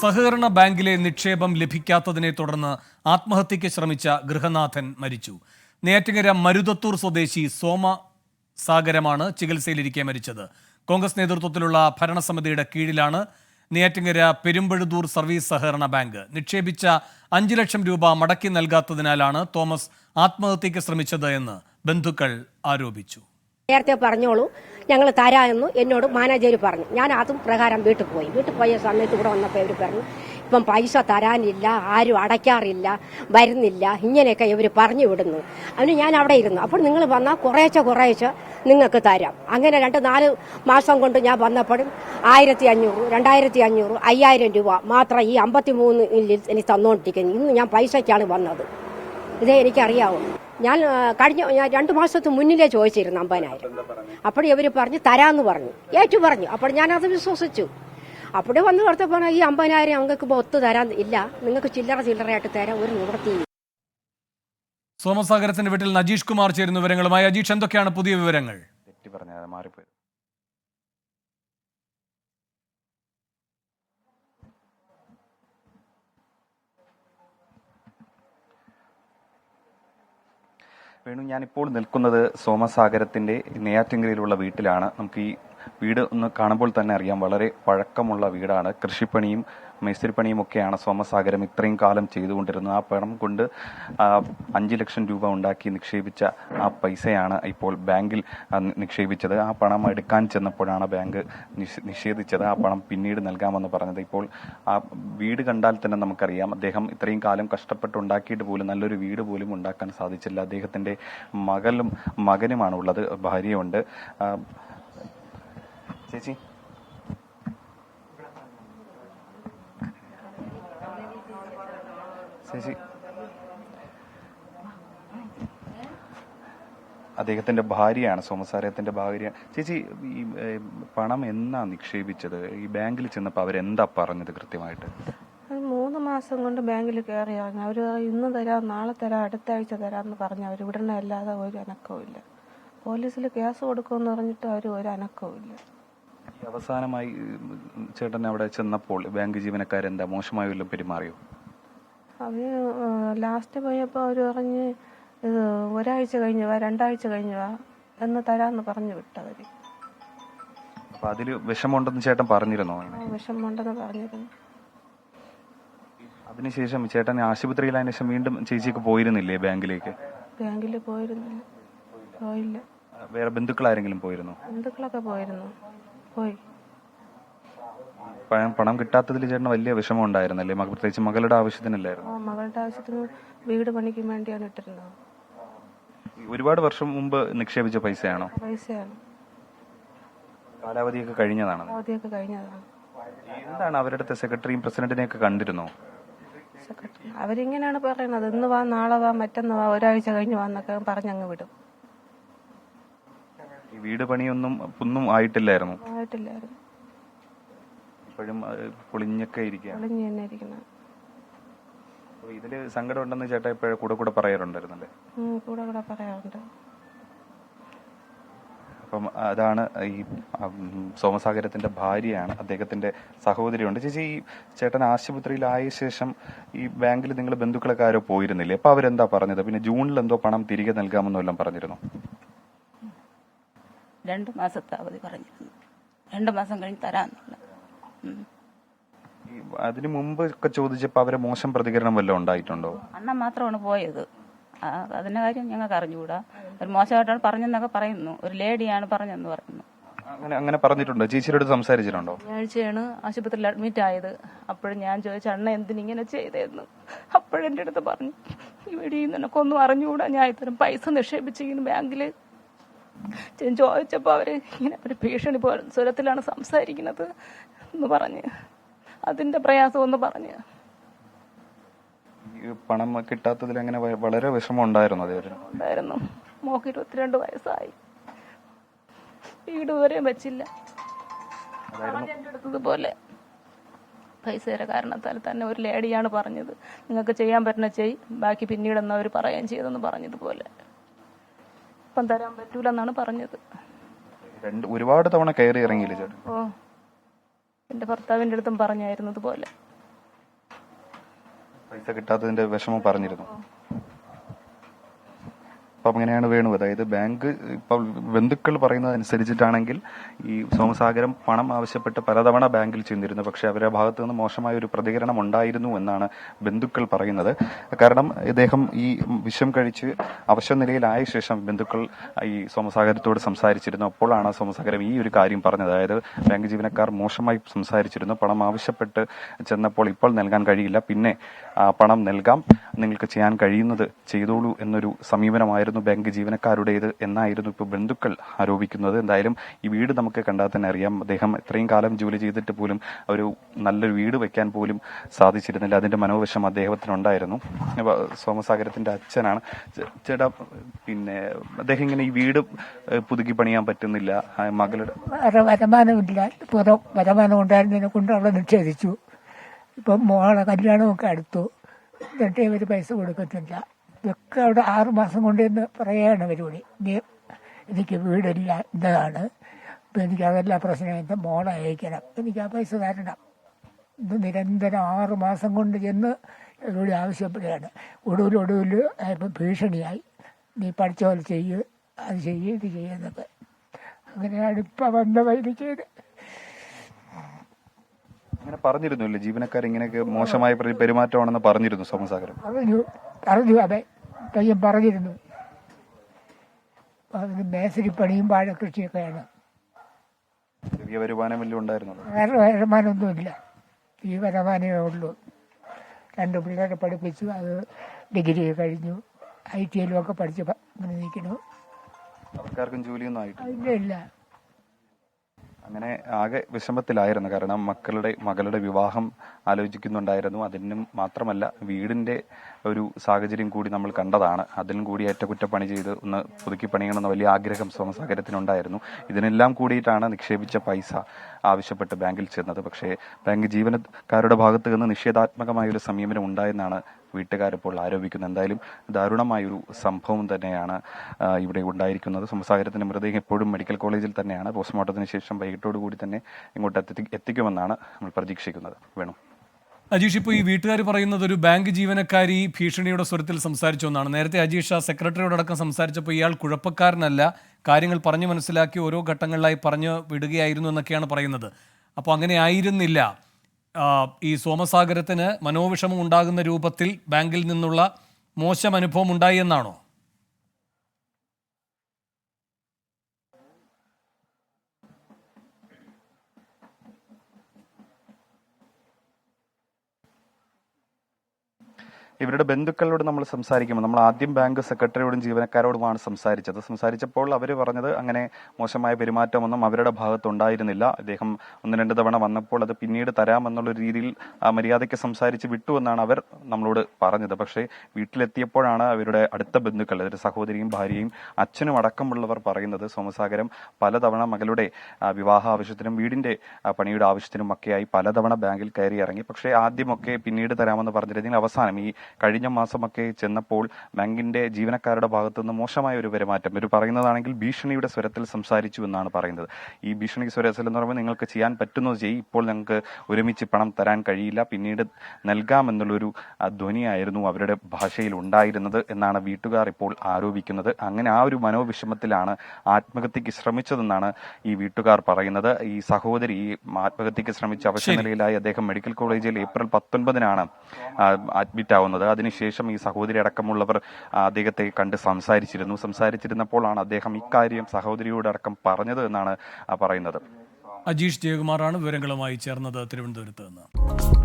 സഹകരണ ബാങ്കിലെ നിക്ഷേപം ലഭിക്കാത്തതിനെ തുടർന്ന് ആത്മഹത്യയ്ക്ക് ശ്രമിച്ച ഗൃഹനാഥൻ മരിച്ചു. നേറ്റങ്ങര മരുതത്തൂർ സ്വദേശി സോമ സാഗരമാണ് ചികിത്സയിലിരിക്കെ മരിച്ചത്. കോൺഗ്രസ് നേതൃത്വത്തിലുള്ള ഭരണസമിതിയുടെ കീഴിലാണ് നേറ്റങ്ങര പെരുമ്പഴുതൂർ സർവീസ് സഹകരണ ബാങ്ക്. നിക്ഷേപിച്ച അഞ്ച് ലക്ഷം രൂപ മടക്കി നൽകാത്തതിനാലാണ് തോമസ് ആത്മഹത്യയ്ക്ക് ശ്രമിച്ചത് എന്ന് ബന്ധുക്കൾ ആരോപിച്ചു. നേരത്തെ പറഞ്ഞോളൂ. ഞങ്ങൾ തരാമെന്ന് എന്നോട് മാനേജർ പറഞ്ഞു. ഞാൻ അതും പ്രകാരം വീട്ടിൽ പോയി. വീട്ടിൽ പോയ സമയത്ത് ഇവിടെ വന്നപ്പോൾ ഇവർ പറഞ്ഞു ഇപ്പം പൈസ തരാനില്ല ആരും അടയ്ക്കാറില്ല വരുന്നില്ല ഇങ്ങനെയൊക്കെ ഇവർ പറഞ്ഞു വിടുന്നു. അതിന് ഞാൻ അവിടെ ഇരുന്നു. അപ്പോൾ നിങ്ങൾ വന്നാൽ കുറേശ്ശെ കുറേശ്ശെ നിങ്ങൾക്ക് തരാം. അങ്ങനെ രണ്ട് നാല് മാസം കൊണ്ട് ഞാൻ വന്നപ്പോഴും ആയിരത്തി അഞ്ഞൂറ് രണ്ടായിരത്തി അഞ്ഞൂറ് അയ്യായിരം രൂപ മാത്രം ഈ അമ്പത്തി മൂന്ന് എനിക്ക് തന്നുകൊണ്ടിരിക്കുന്നു ഇന്ന് ഞാൻ പൈസയ്ക്കാണ് വന്നത്. ഇതേ എനിക്കറിയാവൂ. ഞാൻ കഴിഞ്ഞ ഞാൻ രണ്ട് മാസത്തിന് മുന്നിലേ ചോദിച്ചിരുന്നു അമ്പതിനായിരം. അപ്പോൾ ഇവർ പറഞ്ഞു തരാന്ന് പറഞ്ഞു. ഏറ്റു പറഞ്ഞു. അപ്പോൾ ഞാനത് വിശ്വസിച്ചു. അവിടെ വന്ന് കൊടുത്തപ്പോൾ ഈ അമ്പതിനായിരം ഞങ്ങൾക്ക് ഇപ്പോൾ ഒത്തു തരാൻ ഇല്ല. നിങ്ങൾക്ക് ചില്ലറ ചില്ലറയായിട്ട് തരാം ഒരു നിവൃത്തി സോമസാഗരത്തിന്റെ വീട്ടിൽ നജീഷ് കുമാർ ചേരുന്ന വിവരങ്ങളുമായി അജീഷ് എന്തൊക്കെയാണ് പുതിയ വിവരങ്ങൾ? തെറ്റി പറഞ്ഞത് മാറിപ്പോയത് വേണു. ഞാനിപ്പോൾ നിൽക്കുന്നത് സോമസാഗരത്തിന്റെ നെയ്യാറ്റിങ്കരയിലുള്ള വീട്ടിലാണ്. നമുക്ക് ഈ വീട് ഒന്ന് കാണുമ്പോൾ തന്നെ അറിയാം. വളരെ പഴക്കമുള്ള വീടാണ്. കൃഷിപ്പണിയും മേസ്തിരിപ്പണിയും ഒക്കെയാണ് സോമസാഗരം ഇത്രയും കാലം ചെയ്തുകൊണ്ടിരുന്നത്. ആ പണം കൊണ്ട് അഞ്ച് ലക്ഷം രൂപ ഉണ്ടാക്കി നിക്ഷേപിച്ച ആ പൈസയാണ് ഇപ്പോൾ ബാങ്കിൽ നിക്ഷേപിച്ചത്. ആ പണം എടുക്കാൻ ചെന്നപ്പോഴാണ് ബാങ്ക് നിഷ്- നിഷേധിച്ചത്. ആ പണം പിന്നീട് നൽകാമെന്ന് പറഞ്ഞത്. ഇപ്പോൾ ആ വീട് കണ്ടാൽ തന്നെ നമുക്കറിയാം. അദ്ദേഹം ഇത്രയും കാലം കഷ്ടപ്പെട്ടുണ്ടാക്കിയിട്ട് പോലും നല്ലൊരു വീട് പോലും ഉണ്ടാക്കാൻ സാധിച്ചില്ല. അദ്ദേഹത്തിന്റെ മകളും മകനുമാണുള്ളത്. ഭാര്യയുണ്ട്. ചേച്ചി ചേച്ചി അദ്ദേഹത്തിന്റെ ഭാര്യയാണ് സോമസാരത്തിന്റെ ഭാര്യ. ചേച്ചി ഈ പണം എന്നാ നിക്ഷേപിച്ചത്? ഈ ബാങ്കിൽ ചെന്നപ്പോൾ അവരെന്താ പറഞ്ഞത് കൃത്യമായിട്ട്? മൂന്ന് മാസം കൊണ്ട് ബാങ്കിൽ കയറി ഇറങ്ങി. അവർ ഇന്ന് തരാം നാളെ തരാം അടുത്ത ആഴ്ച തരാമെന്ന് പറഞ്ഞു അവർ ഉടനെ അല്ലാതെ ഒരു അനക്കവും ഇല്ല. പോലീസിൽ കേസ് കൊടുക്കുമെന്ന് പറഞ്ഞിട്ട് അവർ ഒരു അനക്കവും ഇല്ല. അവസാനമായി ചേട്ടൻ അവിടെ ചെന്നപ്പോൾ ബാങ്ക് ജീവനക്കാരെന്താ മോശമായി വല്ലതും പെരുമാറിയോ? അവർ ലാസ്റ്റ് പോയപ്പോൾ അവർ പറഞ്ഞ് ഒരാഴ്ച കഴിഞ്ഞ് വാ രണ്ടാഴ്ച കഴിഞ്ഞ് വാ എന്ന് തരാന്ന് പറഞ്ഞു വിട്ടവർ അപ്പൊ അതിൽ വിഷമമുണ്ടെന്ന് ചേട്ടൻ പറഞ്ഞിരുന്നോ? വിഷമമുണ്ടെന്ന് പറഞ്ഞിരുന്നു. അതിനുശേഷം ചേട്ടൻ ആശുപത്രിയിലായതിനു ശേഷം വീണ്ടും ചേച്ചിക്ക് പോയിരുന്നില്ലേ ബാങ്കിലേക്ക്? ബാങ്കിൽ പോയിരുന്നില്ല. പോയില്ല. വേറെ ബന്ധുക്കൾ ആരെങ്കിലും പോയിരുന്നോ? ബന്ധുക്കളൊക്കെ പോയിരുന്നു. പോയി. പണം കിട്ടാത്തതിൽ ചേട്ടന് വലിയ വിഷമം ഉണ്ടായിരുന്നല്ലേ പ്രത്യേകിച്ച് മകളുടെ ആവശ്യത്തിനല്ലായിരുന്നു. മകളുടെ ആവശ്യത്തിന് വീട് പണിക്ക് വേണ്ടിയാണ് ഇട്ടിരുന്നത്. ഒരുപാട് വർഷം മുമ്പ് നിക്ഷേപിച്ച പൈസയാണോ? പൈസയാണ്. കാലാവധിയൊക്കെ കഴിഞ്ഞതാണ് അവധിയൊക്കെ കഴിഞ്ഞതാണ്. എന്താണ് അവരുടെ സെക്രട്ടറിയും പ്രസിഡന്റിനെയൊക്കെ കണ്ടിരുന്നോ? സെക്രട്ടറി അവരിങ്ങനെയാണ് പറയുന്നത്. ഇന്ന് വാ നാളെ വാ മറ്റന്ന് വാ ഒരാഴ്ച കഴിഞ്ഞ് വാന്നൊക്കെ പറഞ്ഞങ്ങ് വിടും. വീട് പണിയൊന്നും ഒന്നും ആയിട്ടില്ലായിരുന്നു. ആയിട്ടില്ലായിരുന്നു. ഇപ്പോഴും അത് പൊളിഞ്ഞൊക്കെ ഒളിഞ്ഞു തന്നെ ഇതിൽ സങ്കടം ഉണ്ടെന്ന് ചേട്ടാ ഇപ്പോഴും കൂടെ കൂടെ പറയാറുണ്ടായിരുന്നല്ലേ? ഉം, കൂടെ കൂടെ പറയാറുണ്ട്. അപ്പം അതാണ് ഈ ഉം, സോമസാഗരത്തിന്റെ ഭാര്യയാണ്. അദ്ദേഹത്തിന്റെ സഹോദരിയുണ്ട്. ചേച്ചി ഈ ചേട്ടൻ ആശുപത്രിയിലായ ശേഷം ഈ ബാങ്കിൽ നിങ്ങൾ ബന്ധുക്കളൊക്കെ ആരോ പോയിരുന്നില്ലേ? അപ്പൊ അവരെന്താ പറഞ്ഞത്? പിന്നെ ജൂണിൽ എന്തോ പണം തിരികെ നൽകാമെന്നോ എല്ലാം പറഞ്ഞിരുന്നു. രണ്ട് മാസത്തെ അവധി പറഞ്ഞിരുന്നു. രണ്ട് മാസം കഴിഞ്ഞ് തരാന്നുള്ള ഈ അതിനു മുമ്പ് ഒക്കെ ചോദിച്ചപ്പോ അവരെ മോശം പ്രതികരണം വല്ലതും ഉണ്ടായിട്ടുണ്ടോ? അണ്ണൻ മാത്രമാണ് പോയത്. അതിന്റെ കാര്യം ഞങ്ങൾക്ക് അറിഞ്ഞുകൂടാ. ഒരു മോശമായിട്ടാണ് പറഞ്ഞെന്നൊക്കെ പറയുന്നു. ഒരു ലേഡിയാണ് പറഞ്ഞെന്ന് പറയുന്നു. അങ്ങനെ അങ്ങനെ പറഞ്ഞിട്ടുണ്ടോ? ചേച്ചിയോട് സംസാരിച്ചിട്ടുണ്ടോ? ഞാഴ്ചയാണ് ആശുപത്രിയിൽ അഡ്മിറ്റ് ആയത്. അപ്പോഴും ഞാൻ ചോദിച്ച അണ്ണ എന്തിനിങ്ങനെ ചെയ്തതെന്ന് അപ്പോഴെന്റെ അടുത്ത് പറഞ്ഞു ഇവിടെ നിനക്കൊന്നും അറിഞ്ഞുകൂടാ. ഞാൻ ഇത്തരം പൈസ നിക്ഷേപിച്ചിരിക്കുന്നു ബാങ്കിൽ. ഞാൻ ചോദിച്ചപ്പോൾ അവർ ഇങ്ങനെ ഒരു ഭീഷണി പോലെ സ്വരത്തിലാണ് സംസാരിക്കുന്നത് എന്ന് പറഞ്ഞ്. അതിന്റെ പ്രയാസം ഒന്ന് പറഞ്ഞ് പണം കിട്ടാത്തതിൽ അങ്ങനെ വളരെ വിഷമം ഉണ്ടായിരുന്നു ഉണ്ടായിരുന്നു. മോക്ക് ഇരുപത്തിരണ്ട് വയസ്സായി. വീട് വരെ വെച്ചില്ല. അടുത്തതുപോലെ പൈസയുടെ കാരണത്താൽ തന്നെ ഒരു ലേഡിയാണ് പറഞ്ഞത്. നിങ്ങൾക്ക് ചെയ്യാൻ പറ്റുന്ന ചെയ് ബാക്കി പിന്നീട് എന്നാ അവർ പറയുകയും ചെയ്തെന്ന് പറഞ്ഞതുപോലെ ഒപ്പം തരാൻ പറ്റൂല എന്നാണ് പറഞ്ഞത്. രണ്ട് ഒരുപാട് തവണ കയറി ഇറങ്ങിയില്ല ചേട്ടൻ? ഓ എന്റെ ഭർത്താവിന്റെ അടുത്തും പറഞ്ഞായിരുന്നു ഇതുപോലെ. പൈസ കിട്ടാത്തതിന്റെ വിഷമം പറഞ്ഞിരുന്നു. അപ്പം അങ്ങനെയാണ് വേണു. അതായത് ബാങ്ക് ഇപ്പോൾ ബന്ധുക്കൾ പറയുന്നത് അനുസരിച്ചിട്ടാണെങ്കിൽ ഈ സോമസാഗരം പണം ആവശ്യപ്പെട്ട് പലതവണ ബാങ്കിൽ ചെന്നിരുന്നു. പക്ഷേ അവരുടെ ഭാഗത്തു നിന്ന് മോശമായ ഒരു പ്രതികരണം ഉണ്ടായിരുന്നു എന്നാണ് ബന്ധുക്കൾ പറയുന്നത്. കാരണം ഇദ്ദേഹം ഈ വിഷം കഴിച്ച് അവശനിലയിലായ ശേഷം ബന്ധുക്കൾ ഈ സോമസാഗരത്തോട് സംസാരിച്ചിരുന്നു. അപ്പോഴാണ് സോമസാഗരം ഈ ഒരു കാര്യം പറഞ്ഞത്. അതായത് ബാങ്ക് ജീവനക്കാർ മോശമായി സംസാരിച്ചിരുന്നു. പണം ആവശ്യപ്പെട്ട് ചെന്നപ്പോൾ ഇപ്പോൾ നൽകാൻ കഴിയില്ല. പിന്നെ പണം നൽകാം. നിങ്ങൾക്ക് ചെയ്യാൻ കഴിയുന്നത് ചെയ്തോളൂ എന്നൊരു സമീപനമായിരുന്നു. ബാങ്ക് ജീവനക്കാരുടേത് എന്നായിരുന്നു ഇപ്പോൾ ബന്ധുക്കൾ ആരോപിക്കുന്നത്. എന്തായാലും ഈ വീട് നമുക്ക് കണ്ടാൽ തന്നെ അറിയാം. അദ്ദേഹം ഇത്രയും കാലം ജോലി ചെയ്തിട്ട് പോലും ഒരു നല്ലൊരു വീട് വെക്കാൻ പോലും സാധിച്ചിരുന്നില്ല. അതിന്റെ മനോവശം അദ്ദേഹത്തിനുണ്ടായിരുന്നു. സോമസാഗരത്തിന്റെ അച്ഛനാണ്. ചേട്ടാ പിന്നെ അദ്ദേഹം ഇങ്ങനെ ഈ വീട് പുതുക്കി പണിയാൻ പറ്റുന്നില്ല. മകളുടെ വരുമാനമില്ല പുറം വരുമാനം ഉണ്ടായിരുന്നതിനെ കൊണ്ട് അവിടെ നിഷേധിച്ചു ഇപ്പം മോളെ കല്യാണമൊക്കെ അടുത്തു. എന്നിട്ട് ഇവർ പൈസ കൊടുക്കത്തില്ല. ഇതൊക്കെ അവിടെ ആറുമാസം കൊണ്ട് എന്ന് പറയുകയാണ് പരിപാടി എനിക്ക് വീടില്ല ഇതാണ് അപ്പം എനിക്ക് അതെല്ലാം പ്രശ്നം എന്റെ മോളെ അയക്കണം. എനിക്ക് ആ പൈസ തരണം. ഇത് നിരന്തരം ആറ് മാസം കൊണ്ട് ചെന്ന് എന്നോട് ആവശ്യപ്പെടുകയാണ്. ഒടുവിൽ ഒടുവിൽ ഇപ്പം ഭീഷണിയായി. നീ പഠിച്ച പോലെ ചെയ്യ്. അത് ചെയ്യ് ഇത് ചെയ്യുന്നൊക്കെ അങ്ങനെയാണ് ഇപ്പം വന്ന വൈദ്യ ചെയ്ത് അങ്ങനെ പറഞ്ഞിരുന്നില്ലേ ജീവനക്കാർ ഇങ്ങനെയൊക്കെ മോശമായ പെരു- പെരുമാറ്റമാണെന്ന് പറഞ്ഞിരുന്നു സോമസാഗരം? പറഞ്ഞു. പറഞ്ഞു അതെ. പയ്യൻ പറഞ്ഞിരുന്നു. അതിന് മേസരിപ്പണിയും വാഴക്കൃഷിയൊക്കെയാണ്. ചെറിയ വരുമാനം വല്ലതും ഉണ്ടായിരുന്നുള്ളൂ വേറെ വരുമാനമൊന്നുമില്ല. ഈ വരുമാനമേ ഉള്ളൂ. രണ്ട് പിള്ളേരെ പഠിപ്പിച്ചു. അത് ഡിഗ്രി കഴിഞ്ഞു. ഐ ടി ഐയിലും ഒക്കെ പഠിച്ച് ഇങ്ങനെ നിൽക്കുന്നു അവർക്കാർക്കും ജോലിയൊന്നും ഇല്ല. അങ്ങനെ ആകെ വിഷമത്തിലായിരുന്നു. കാരണം മക്കളുടെ മകളുടെ വിവാഹം ആലോചിക്കുന്നുണ്ടായിരുന്നു. അതിനും മാത്രമല്ല വീടിന്റെ ഒരു സാഹചര്യം കൂടി നമ്മൾ കണ്ടതാണ്. അതിനും കൂടി ഏറ്റക്കുറ്റപ്പണി ചെയ്ത് ഒന്ന് പുതുക്കി പണിയണമെന്ന വലിയ ആഗ്രഹം സോമസാഗരത്തിനുണ്ടായിരുന്നു. ഇതിനെല്ലാം കൂടിയിട്ടാണ് നിക്ഷേപിച്ച പൈസ ആവശ്യപ്പെട്ട് ബാങ്കിൽ ചെന്നത്. പക്ഷേ ബാങ്ക് ജീവനക്കാരുടെ ഭാഗത്ത് നിന്ന് നിഷേധാത്മകമായ ഒരു സമീപനം ഉണ്ടായെന്നാണ് വീട്ടുകാരിപ്പോൾ ആരോപിക്കുന്നത് എന്തായാലും ദാരുണമായൊരു സംഭവം തന്നെയാണ് ഇവിടെ ഉണ്ടായിരിക്കുന്നത്. സംസാഗരത്തിന്റെ മൃതദേഹം എപ്പോഴും മെഡിക്കൽ കോളേജിൽ തന്നെയാണ്. പോസ്റ്റ്മോർട്ടത്തിന് ശേഷം വൈകിട്ടോടു കൂടി തന്നെ ഇങ്ങോട്ട് എത്തി എത്തിക്കുമെന്നാണ് നമ്മൾ പ്രതീക്ഷിക്കുന്നത്. വേണു. അജീഷ് ഇപ്പോൾ ഈ വീട്ടുകാർ പറയുന്നത് ഒരു ബാങ്ക് ജീവനക്കാരി ഭീഷണിയുടെ സ്വരത്തിൽ സംസാരിച്ചു എന്നാണ്. നേരത്തെ അജീഷ് ആ സെക്രട്ടറിയോടക്കം സംസാരിച്ചപ്പോൾ ഇയാൾ കുഴപ്പക്കാരനല്ല. കാര്യങ്ങൾ പറഞ്ഞു മനസ്സിലാക്കി ഓരോ ഘട്ടങ്ങളിലായി പറഞ്ഞു വിടുകയായിരുന്നു എന്നൊക്കെയാണ് പറയുന്നത്. അപ്പോൾ അങ്ങനെ ആയിരുന്നില്ല. ഈ സോമസാഗരത്തിന് മനോവിഷമം ഉണ്ടാകുന്ന രൂപത്തിൽ ബാങ്കിൽ നിന്നുള്ള മോശം അനുഭവം ഉണ്ടായി എന്നാണോ? ഇവരുടെ ബന്ധുക്കളോട് നമ്മൾ സംസാരിക്കുമ്പോൾ നമ്മൾ ആദ്യം ബാങ്ക് സെക്രട്ടറിയോടും ജീവനക്കാരോടുമാണ് സംസാരിച്ചത്. സംസാരിച്ചപ്പോൾ അവർ പറഞ്ഞത് അങ്ങനെ മോശമായ പെരുമാറ്റമൊന്നും അവരുടെ ഭാഗത്തുണ്ടായിരുന്നില്ല അദ്ദേഹം ഒന്ന് രണ്ട് തവണ വന്നപ്പോൾ അത് പിന്നീട് തരാമെന്നുള്ള രീതിയിൽ മര്യാദയ്ക്ക് സംസാരിച്ച് വിട്ടു എന്നാണ് അവർ നമ്മളോട് പറഞ്ഞത്. പക്ഷേ വീട്ടിലെത്തിയപ്പോഴാണ് അവരുടെ അടുത്ത ബന്ധുക്കൾ അതായത് സഹോദരിയും ഭാര്യയും അച്ഛനും അടക്കമുള്ളവർ പറയുന്നത്. സോമസാഗരം പലതവണ മകളുടെ വിവാഹ ആവശ്യത്തിനും വീടിന്റെ പണിയുടെ ആവശ്യത്തിനും ഒക്കെയായി പലതവണ ബാങ്കിൽ കയറി ഇറങ്ങി. പക്ഷേ ആദ്യമൊക്കെ പിന്നീട് തരാമെന്ന് പറഞ്ഞിരുന്നെങ്കിൽ അവസാനം ഈ കഴിഞ്ഞ മാസമൊക്കെ ചെന്നപ്പോൾ ബാങ്കിന്റെ ജീവനക്കാരുടെ ഭാഗത്തുനിന്ന് മോശമായ ഒരു പെരുമാറ്റം. ഇവർ പറയുന്നതാണെങ്കിൽ ഭീഷണിയുടെ സ്വരത്തിൽ സംസാരിച്ചു എന്നാണ് പറയുന്നത്. ഈ ഭീഷണി സ്വരത്തിൽ എന്ന് പറയുമ്പോൾ നിങ്ങൾക്ക് ചെയ്യാൻ പറ്റുന്നത് ചെയ്യും ഇപ്പോൾ ഞങ്ങൾക്ക് ഒരുമിച്ച് പണം തരാൻ കഴിയില്ല. പിന്നീട് നൽകാമെന്നുള്ളൊരു ധ്വനിയായിരുന്നു അവരുടെ ഭാഷയിൽ ഉണ്ടായിരുന്നത് എന്നാണ് വീട്ടുകാർ ഇപ്പോൾ ആരോപിക്കുന്നത്. അങ്ങനെ ആ ഒരു മനോവിഷമത്തിലാണ് ആത്മഹത്യക്ക് ശ്രമിച്ചതെന്നാണ് ഈ വീട്ടുകാർ പറയുന്നത്. ഈ സഹോദരി ഈ ആത്മഹത്യക്ക് ശ്രമിച്ച അവശനിലയിലായി അദ്ദേഹം മെഡിക്കൽ കോളേജിൽ ഏപ്രിൽ പത്തൊൻപതിനാണ് അഡ്മിറ്റ് ആവുന്നത് അതിനുശേഷം ഈ സഹോദരി അടക്കമുള്ളവർ അദ്ദേഹത്തെ കണ്ട് സംസാരിച്ചിരുന്നു. സംസാരിച്ചിരുന്നപ്പോഴാണ് അദ്ദേഹം ഇക്കാര്യം സഹോദരിയോടക്കം പറഞ്ഞത് എന്നാണ് പറയുന്നത്. അജീഷ് ജയകുമാറാണ് വിവരങ്ങളുമായി ചേർന്നത് തിരുവനന്തപുരത്ത് നിന്ന്.